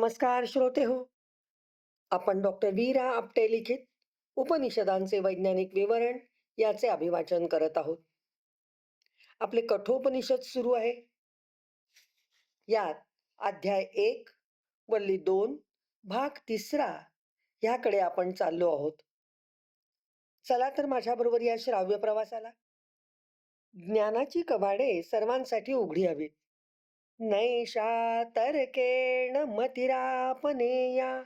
नमस्कार श्रोते हो. आपण डॉक्टर वीरा आपटे लिखित उपनिषदांचे वैज्ञानिक विवरण याचे अभिवाचन करत आहोत. आपले कठोपनिषद सुरू आहे. यात अध्याय एक वल्ली दोन भाग तिसरा ह्याकडे आपण चाललो आहोत. चला तर माझ्याबरोबर या श्राव्य प्रवासाला. ज्ञानाची कवाडे सर्वांसाठी उघडी हवीत. नैषा तर्केण मतिरापनेया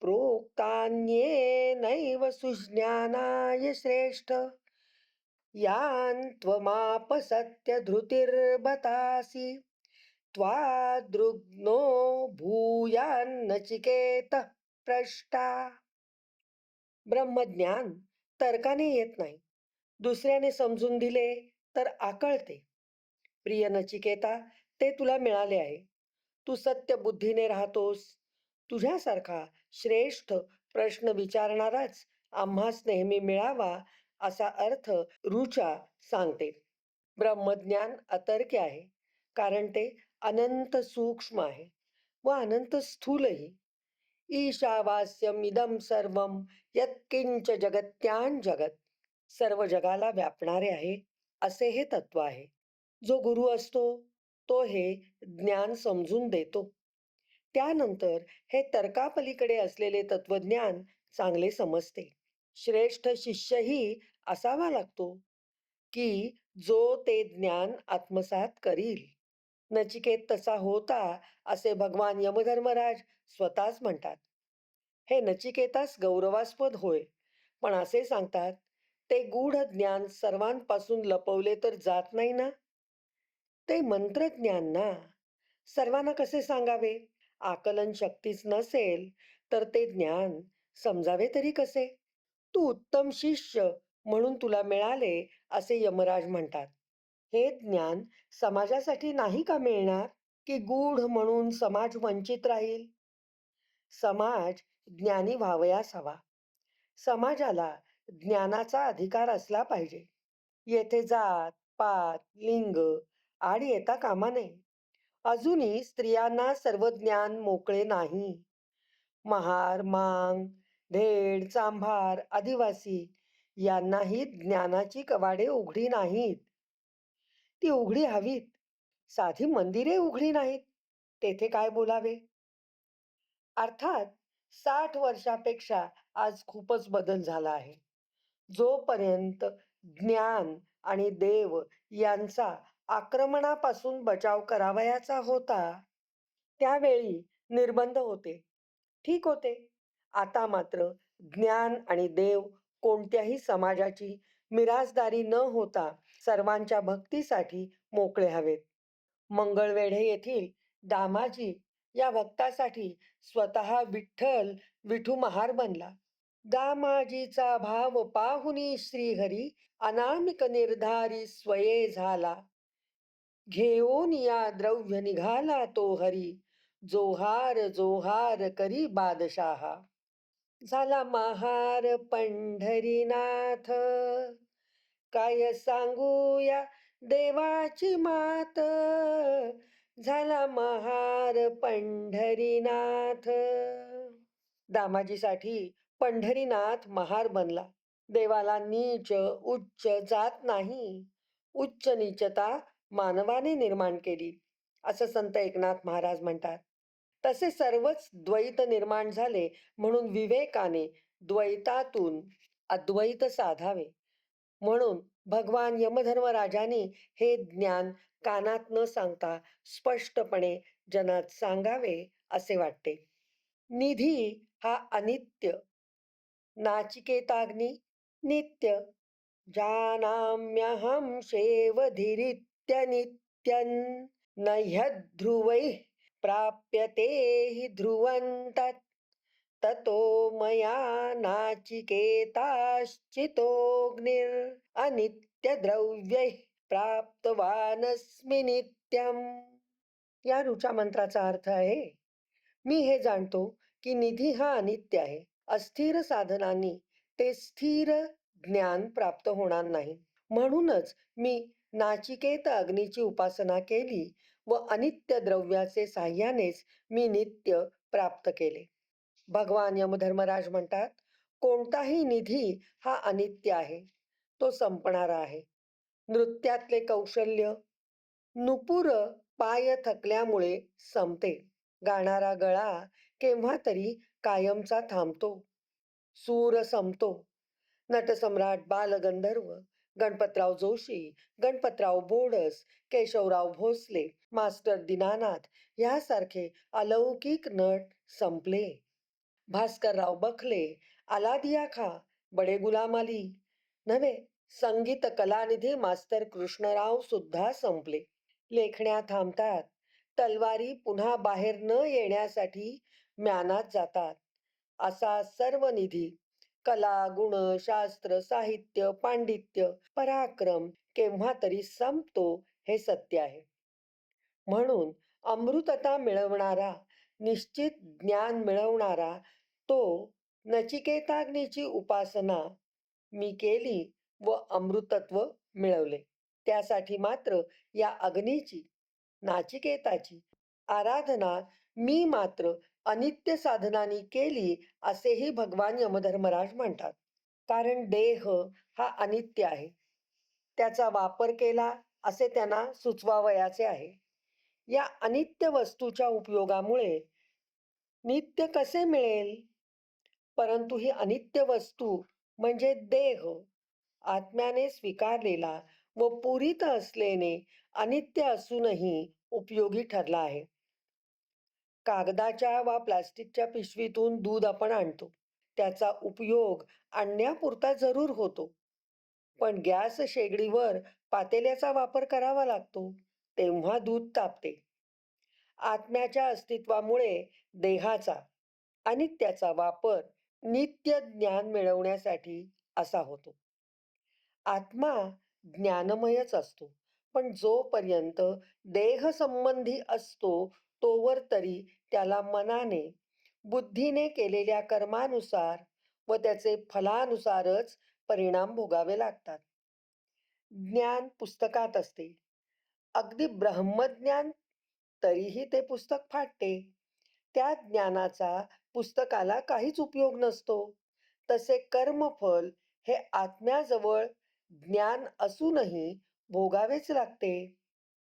प्रोक्तान्येनैव सुज्ञानाय श्रेष्ठ। यान् त्वमापसत्य धृतिर्बतासि त्वादृग्नो भूयान्नचिकेतः प्रष्टा। ब्रह्मज्ञान तर्काने येत नाही दुसऱ्याने समजून दिले तर आकळते. प्रिय नचिकेता ते तुला मिळाले आहे. तू सत्य बुद्धीने राहतोस. तुझ्यासारखा श्रेष्ठ प्रश्न विचारणाराच आम्हास नेहमी मिळावा असा अर्थ रुचा सांगते. ब्रह्मज्ञान अतर्क्य आहे कारण ते अनंत सूक्ष्म आहे व अनंत स्थूलही. ईशावास्यम इदम सर्व यत्किंच जगत्यान जगत. सर्व जगाला व्यापणारे आहे असे हे तत्व आहे. जो गुरु असतो तो हे ज्ञान समजून देतो. त्यानंतर हे तर्कापलीकडे असलेले तत्वज्ञान चांगले समजते. श्रेष्ठ शिष्यही असावा लागतो की जो ते ज्ञान आत्मसात करील. नचिकेत तसा होता असे भगवान यमधर्मराज स्वतःच म्हणतात. हे नचिकेतास गौरवास्पद होय पण असे सांगतात ते गूढ ज्ञान सर्वांपासून लपवले तर जात नाही ना? ते मंत्रज्ञान ना. सर्वांना कसे सांगावे? आकलन शक्तीच नसेल तर ते ज्ञान समजावे तरी कसे? तू उत्तम शिष्य म्हणून तुला मिळाले असे यमराज म्हणतात. हे ज्ञान समाजासाठी नाही का मिळणार की गूढ म्हणून समाज वंचित राहील? समाज ज्ञानी व्हावयास हवा समाजाला ज्ञानाचा अधिकार असला पाहिजे. येथे जात पात लिंग आड येता कामा नये. अजूनही स्त्रियांना सर्व ज्ञान मोकळे नाही. महार मांग धेड चांभार आदिवासी यांनाही ज्ञानाची कवाडे उघडी नाहीत. ती उघडी हवीत. साधी मंदिरे उघडी नाहीत. तेथे काय बोलावे? अर्थात साठ वर्षापेक्षा आज खूपच बदल झाला आहे. जोपर्यंत ज्ञान आणि देव यांचा आक्रमणापासून बचाव करावयाचा होता त्यावेळी निर्बंध होते. ठीक होते. आता मात्र ज्ञान आणि देव कोणत्याही समाजाची मिराजदारी न होता सर्वांच्या भक्तीसाठी मोकळे हवेत. मंगळवेढे येथील दामाजी या भक्तासाठी स्वतः विठ्ठल विठू महार बनला. दामाजीचा भाव पाहुनी श्रीहरी अनामिक निर्धारी स्वये झाला. घेऊन या द्रव्य निघाला तो हरी. जोहार जोहार करी बादशाहा. झाला महार पंढरीनाथ. काय सांगूया देवाची मात. झाला महार पंढरीनाथ. दामाजीसाठी पंढरीनाथ महार बनला. देवाला नीच उच्च जात नाही. उच्च नीचता मानवाने निर्माण केली असं संत एकनाथ महाराज म्हणतात. तसे सर्वच द्वैत निर्माण झाले म्हणून विवेकाने द्वैतातून अद्वैत साधावे. म्हणून भगवान यमधर्मराजाने हे ज्ञान कानात न सांगता स्पष्टपणे जनात सांगावे असे वाटते. निधी हा अनित्य नाचिकेताग्नी नित्य. जानाम्यहम शेवधिरित. नित्यनित्यन्न न ह्यध्रुवैः प्राप्यते हि ध्रुवं तत्। ततो मया नाचिकेताश्चितोऽग्निर् अनित्यद्रव्यैः प्राप्तवानस्मि नित्यम्। या ऋचा मंत्राचा अर्थ आहे मी हे जाणतो की निधी हा अनित्य आहे अस्थिर साधनांनी ते स्थिर ज्ञान प्राप्त होणार नाही. म्हणूनच मी नाचिकेत अग्नीची उपासना केली व अनित्य द्रव्याचे साह्यानेच मी नित्य प्राप्त केले. भगवान यमधर्मराज म्हणतात कोणताही निधी हा अनित्य आहे तो संपणारा आहे. नृत्यातले कौशल्य नुपुर पाय थकल्यामुळे संपते. गाणारा गळा केव्हा तरी कायमचा थांबतो. सूर संपतो. नटसम्राट बालगंधर्व गणपतराव जोशी गणपतराव बोडस केशवराव भोसले मास्टर दीनानाथ यासारखे अलौकिक नट संपले. भास्करराव बखले आलादिया खा बडे गुलाम अली. नव्हे संगीत कलानिधी मास्तर कृष्णराव सुद्धा संपले. लेखण्या थांबतात. तलवारी पुन्हा बाहेर न येण्यासाठी म्यानात जातात. असा सर्व निधी कला गुण शास्त्र साहित्य पांडित्य पराक्रम केव्हा तरी संपतो हे सत्य आहे. म्हणून अमृतता मिळवणारा निश्चित ज्ञान मिळवणारा तो नचिकेताग्नीची उपासना मी केली व अमृतत्व मिळवले. त्यासाठी मात्र या अग्नीची नाचिकेताची आराधना मी मात्र अनित्य साधनानी केली असेही भगवान यमधर्मराज म्हणतात. कारण देह हा अनित्य आहे. त्याचा वापर केला असे त्यांना सुचवावयाचे आहे. या अनित्य वस्तूच्या उपयोगामुळे नित्य कसे मिळेल? परंतु ही अनित्य वस्तू म्हणजे देह. आत्म्याने स्वीकारलेला व पुरित असलेने अनित्य असूनही उपयोगी ठरला आहे. कागदाच्या वा प्लास्टिकच्या पिशवीतून दूध आपण आणतो. त्याचा उपयोग आणण्यापुरता जरूर होतो. पण गॅस शेगडीवर पातेल्याचा वापर करावा लागतो तेव्हा दूध तापते. आत्म्याच्या अस्तित्वामुळे देहाचा आणि त्याचा वापर नित्य ज्ञान मिळवण्यासाठी असा होतो. आत्मा ज्ञानमयच असतो पण जोपर्यंत देह संबंधी असतो तोवर तरी त्याला मनाने बुद्धीने केलेल्या कर्मानुसार व त्याचे फलानुसारच परिणाम भोगावे लागतात. ज्ञान पुस्तकात असते. अगदी ब्रह्मज्ञान तरीही ते पुस्तक फाटते. त्या ज्ञानाचा पुस्तकाला काहीच उपयोग नसतो. तसे कर्मफल हे आत्म्याजवळ ज्ञान असूनही भोगावेच लागते.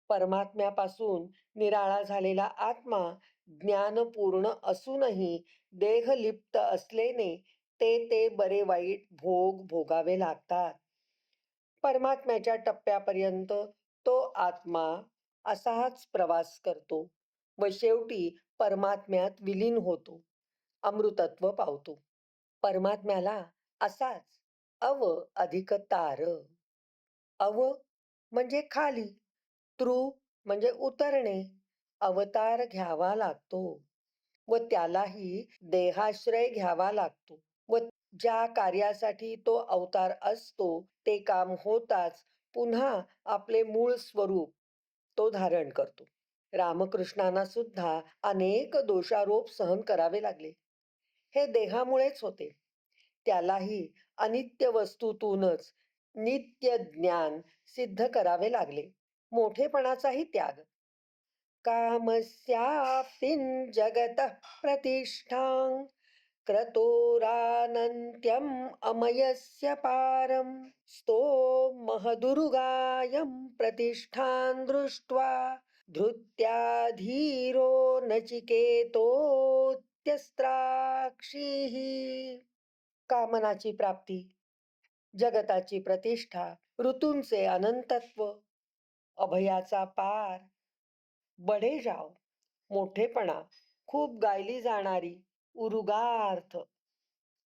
परमात्म्यापासून निराळा झालेला आत्मा ज्ञानपूर्ण असूनही देहलिप्त असलेने ते ते बरे वाईट भोग भोगावे लागतात. परमात्म्याच्या टप्प्यापर्यंत तो आत्मा असाच प्रवास करतो व शेवटी परमात्म्यात विलीन होतो. अमृतत्व पावतो. परमात्म्याला असाच अव अधिक तार. अव म्हणजे खाली त्रू म्हणजे उतरणे. अवतार घ्यावा लागतो व त्यालाही देहाश्रय घ्यावा लागतो व ज्या कार्यासाठी तो अवतार असतो ते काम होताच पुन्हा आपले मूळ स्वरूप तो धारण करतो. रामकृष्णांना सुद्धा अनेक दोषारोप सहन करावे लागले. हे देहामुळेच होते. त्यालाही अनित्य वस्तूतूनच नित्य ज्ञान सिद्ध करावे लागले. मोठेपणाचाही त्याग कामस्याप्तिं जगतः प्रतिष्ठां क्रतोरानन्त्यम् अमयस्य पारं स्तो महदुर्गायं प्रतिष्ठां दृष्ट्वा धृत्याधीरो नचिकेतोत्यस्त्राक्षीः कामनाची प्राप्ती जगताची प्रतिष्ठा ऋतूंचे अनंतत्व अभयाचा पार बडे जाव मोठेपणा खूप गायली जाणारी उरुगार्थ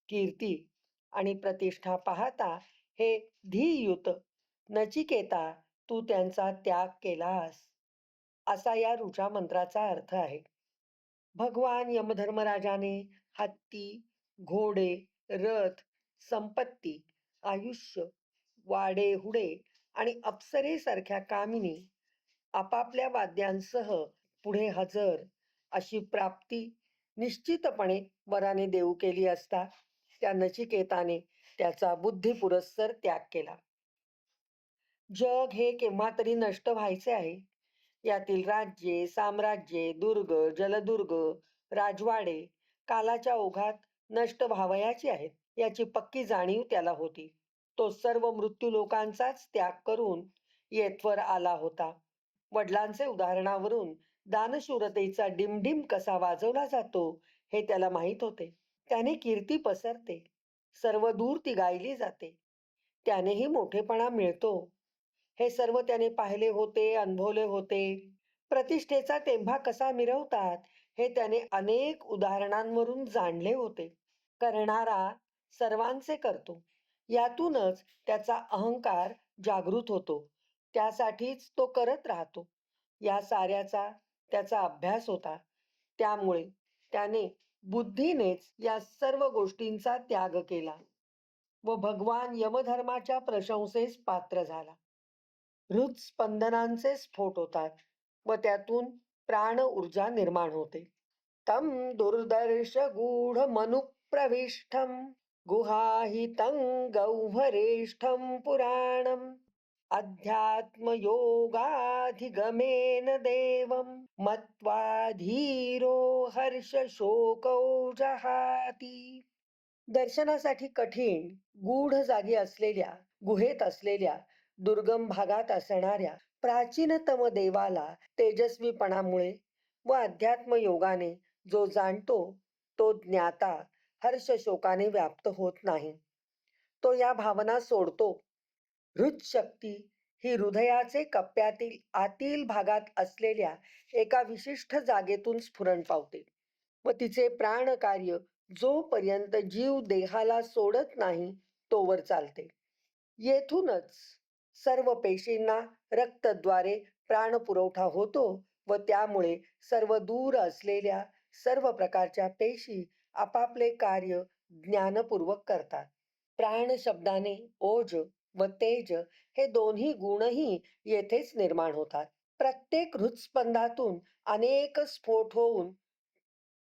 कीर्ती आणि प्रतिष्ठा पाहता हे धीयुत नचिकेता तू त्यांचा त्याग केलास असा या ऋचा मंत्राचा अर्थ आहे. भगवान यमधर्मराजाने हत्ती घोडे रथ संपत्ती आयुष्य वाडे हुडे आणि अप्सरेसारख्या कामिनी आपापल्या वाद्यांसह पुढे हजर अशी प्राप्ती निश्चितपणे वराने देऊ केली असता त्या नचिकेताने त्याचा बुद्धी पुरस्सर त्याग केला. जग हे केव्हा तरी नष्ट व्हायचे आहे. यातील राज्ये साम्राज्ये दुर्ग जलदुर्ग राजवाडे कालाच्या ओघात नष्ट व्हावयाची आहेत याची पक्की जाणीव त्याला होती. तो सर्व मृत्यू लोकांचाच त्याग करून येथवर आला होता. वडिलांचे उदाहरणावरून दानशूरतेचा डिमडिम कसा वाजवला जातो हे त्याला माहीत होते. त्याने कीर्ती पसरते. सर्व दूर ती गायली जाते. त्यानेही मोठेपणा मिळतो. हे सर्व त्याने पाहिले होते अनुभवले होते. प्रतिष्ठेचा तेंभा कसा मिरवतात हे त्याने अनेक उदाहरणांवरून जाणले होते. करणारा सर्वांचे करतो. यातूनच त्याचा अहंकार जागृत होतो. त्यासाठीच तो करत राहतो. या साऱ्याचा त्याचा अभ्यास होता. त्यामुळे त्याने बुद्धीनेच या सर्व गोष्टींचा त्याग केला व भगवान यमधर्माच्या प्रशंसेस पात्र झाला. हृदस्पंदनांचे स्फोट होतात व त्यातून प्राण ऊर्जा निर्माण होते. तम दुर्दर्श गूढ मनुप्रविष्ठम गुहाहितं गौहरेष्ठं पुराणम् अध्यात्मयोगाधिगमेन देवं मत्वा धीरो हर्षशोकौजहाती। दर्शनासाठी कठीण गूढ जागी असलेल्या गुहेत असलेल्या दुर्गम भागात असणाऱ्या प्राचीनतम देवाला तेजस्वीपणामुळे व अध्यात्म योगाने जो जाणतो तो ज्ञाता हर्षशोकाने व्याप्त होत नाही. तो या भावना सोडतो. हृदशक्ती ही हृदयाचे कप्प्यातील आतील भागात असलेल्या एका विशिष्ट जागेतून स्फुरण पावते. व तिचे प्राणकार्य जोपर्यंत जीव देहाला सोडत नाही तोवर चालते. येथूनच सर्व पेशींना रक्तद्वारे प्राणपुरवठा होतो व त्यामुळे सर्व दूर असलेल्या सर्व प्रकारच्या पेशी आपापले कार्य ज्ञानपूर्वक करतात. प्राण शब्दाने ओज व तेज हे दोन्ही गुणही येथेच निर्माण होतात. प्रत्येक हृदस्पंदातून अनेक स्फोट होऊन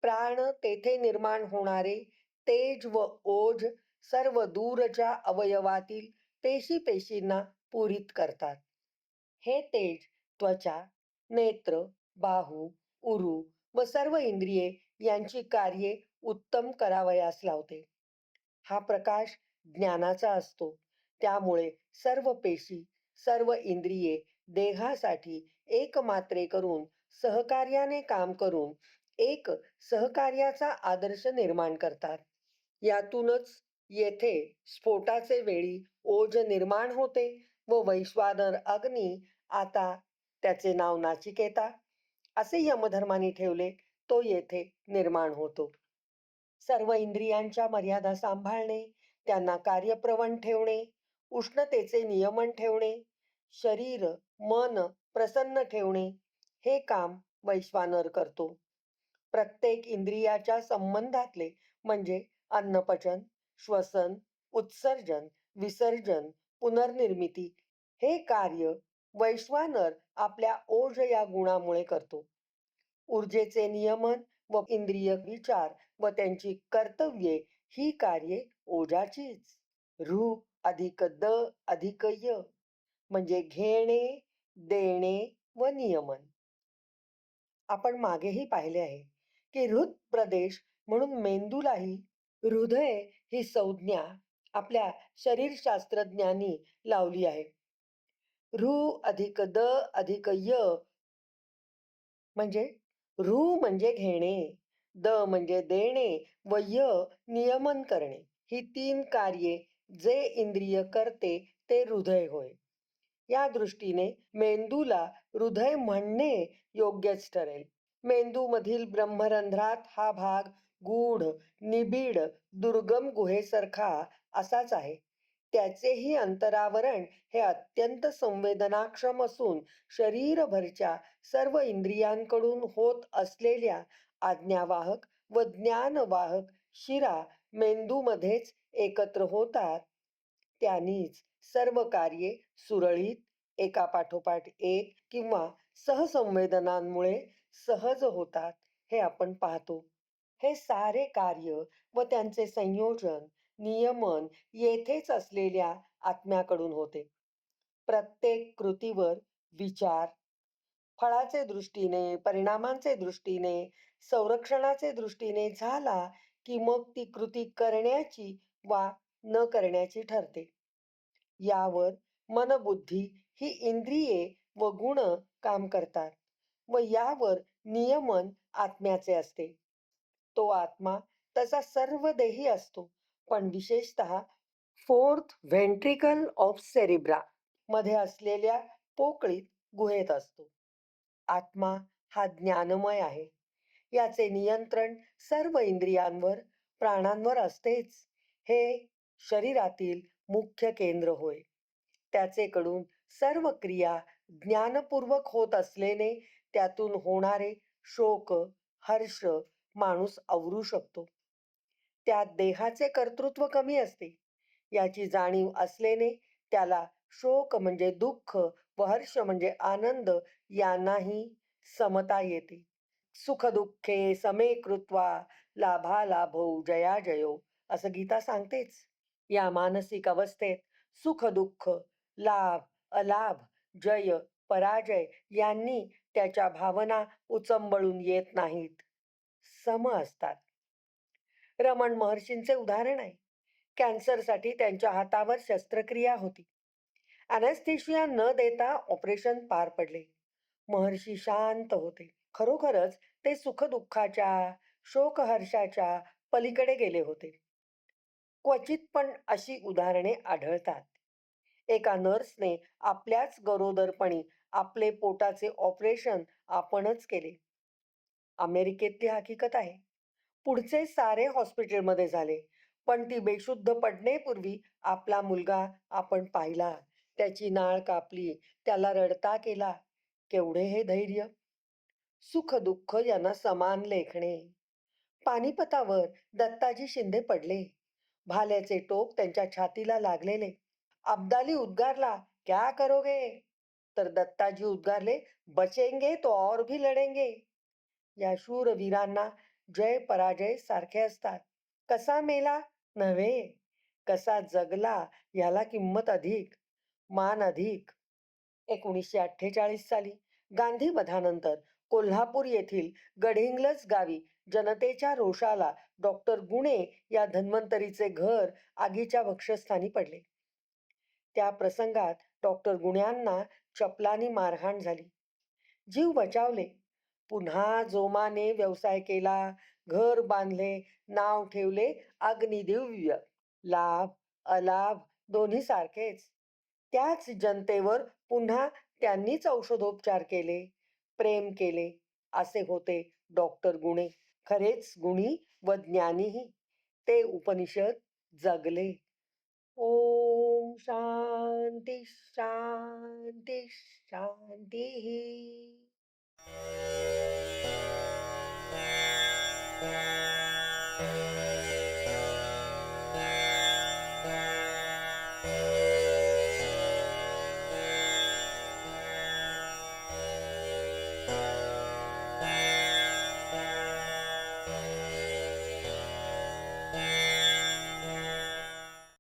प्राण तेथे निर्माण होणारे तेज व ओज सर्व दूरच्या अवयवातील पेशी पेशींना पूरित करतात. हे तेज त्वचा नेत्र बाहू उरू व सर्व इंद्रिये यांची कार्ये उत्तम करावयास लावते. हा प्रकाश ज्ञानाचा असतो. त्यामुळे सर्व पेशी सर्व इंद्रिये देहासाठी एकमात्रे करून सहकार्याने काम करून एक सहकार्याचा आदर्श निर्माण करतात. यातूनच येथे स्फोटाचे वेळी ओज निर्माण होते व वैश्वानर अग्नी आता त्याचे नाव नाचिकेता असे यमधर्माने ठेवले तो येथे निर्माण होतो. सर्व इंद्रियांच्या मर्यादा सांभाळणे त्यांना कार्यप्रवण ठेवणे उष्णतेचे नियमन ठेवणे शरीर मन प्रसन्न ठेवणे हे काम वैश्वानर करतो. प्रत्येक इंद्रियाच्या संबंधातले म्हणजे अन्नपचन श्वसन उत्सर्जन विसर्जन पुनर्निर्मिती हे कार्य वैश्वानर आपल्या ओज या गुणामुळे करतो. ऊर्जेचे नियमन व इंद्रिय विचार व त्यांची कर्तव्ये ही कार्ये ओजाचीच रू अधिक द अधिक य म्हणजे घेणे देणे व नियमन. आपण मागेही पाहिले आहे की हृद प्रदेश म्हणून मेंदूलाही हृदय ही संज्ञा आपल्या शरीरशास्त्रज्ञांनी लावली आहे. ऋ अधिक द अधिक य म्हणजे ऋ म्हणजे घेणे द म्हणजे देणे व य नियमन करणे. ही तीन कार्ये जे इंद्रिय करते ते हृदय होय. या दृष्टीने मेंदूला हृदय म्हणणे योग्यच ठरेल. मेंदूमधील ब्रह्मरंध्रात हा भाग गूढ निबिड दुर्गम गुहेसारखा असाच आहे. त्याचेही अंतरावरण हे अत्यंत संवेदनाक्षम असून शरीरभरच्या सर्व इंद्रियांकडून होत असलेल्या आज्ञावाहक व ज्ञानवाहक शिरा मेंदूमध्येच एकत्र होतात त्यांनीच सर्व कार्ये सुरळीत एका पाठोपाठ एक किंवा सहसंवेदनांमुळे सहज होतात हे आपण पाहतो. हे सारे कार्य व त्यांचे संयोजन नियमन येथेच असलेल्या आत्म्याकडून होते. प्रत्येक कृतीवर विचार फळाचे दृष्टीने परिणामांचे दृष्टीने संरक्षणाचे दृष्टीने झाला की मग ती कृती करण्याची वा न करण्याची ठरते. यावर मनबुद्धी ही इंद्रिये व गुण काम करतात व यावर नियमन आत्म्याचे असते. तो आत्मा तसा सर्व देही असतो पण विशेषतः फोर्थ व्हेंट्रिकल ऑफ सेरिब्रा मध्ये असलेल्या पोकळीत गुहेत असतो. आत्मा हा ज्ञानमय आहे. याचे नियंत्रण सर्व इंद्रियांवर प्राणांवर असतेच. हे शरीरातील मुख्य केंद्र होय. त्याचेकडून सर्व क्रिया ज्ञानपूर्वक होत असल्याने त्यातून होणारे शोक हर्ष माणूस आवरू शकतो. त्यात देहाचे कर्तृत्व कमी असते. याची जाणीव असल्याने त्याला शोक म्हणजे दुःख व हर्ष म्हणजे आनंद यांनाही समता येते. सुख दुःखे समे कृत्वा लाभा लाभो जया जयो. असं गीता सांगतेच. या मानसिक अवस्थेत सुख दुःख लाभ अलाभ जय पराजय यांनी त्याच्या भावना उचंबळून येत नाहीत. सम असतात. रमण महर्षींचे उदाहरण आहे. कॅन्सरसाठी त्यांच्या हातावर शस्त्रक्रिया होती. अॅनेस्थेशिया न देता ऑपरेशन पार पडले. महर्षी शांत होते. खरोखरच ते सुखदुःखाच्या शोकहर्षाच्या पलीकडे गेले होते. क्वचित पण अशी उदाहरणे आढळतात. एका नर्सने आपल्याच गरोदरपणी आपले पोटाचे ऑपरेशन आपणच केले. अमेरिकेतली हकीकत आहे. पुढचे सारे हॉस्पिटलमध्ये झाले पण ती बेशुद्ध पडण्यापूर्वी आपला मुलगा आपण पाहिला. त्याची नाळ कापली त्याला रडता केला. केवढे हे धैर्य! सुख दुःख यांना समान लेखणे. पानिपतावर दत्ताजी शिंदे पडले. भाल्याचे टोक त्यांच्या छातीला लागलेले. अब्दाली उद्गारला क्या करोगे? तर दत्ताजी उद्गारले बचेंगे तो और भी लढेंगे या शूर वीरांना जय पराजय सारखे असतात. कसा मेला? नव्हे. कसा जगला? याला किंमत अधिक. मान अधिक. एकोणीसशे अठ्ठेचाळीस साली गांधी वधानंतर कोल्हापूर येथील गडिंग्लज गावी जनतेच्या रोषाला डॉक्टर गुणे या धन्वंतरीचे घर आगीच्या भक्षस्थानी पडले. त्या प्रसंगात डॉक्टर गुण्यांना चपलानी मारहाण झाली. जीव बचावले. पुन्हा जोमाने व्यवसाय केला. घर बांधले. नाव ठेवले. अग्निदिव्य लाभ अलाभ दोन्ही सारखेच. त्याच जनतेवर पुन्हा त्यांनीच औषधोपचार केले. प्रेम केले. असे होते डॉक्टर गुणे. खरेच गुणी व ज्ञानीही ते उपनिषद जगले ओम शांती शांती शांती Thank.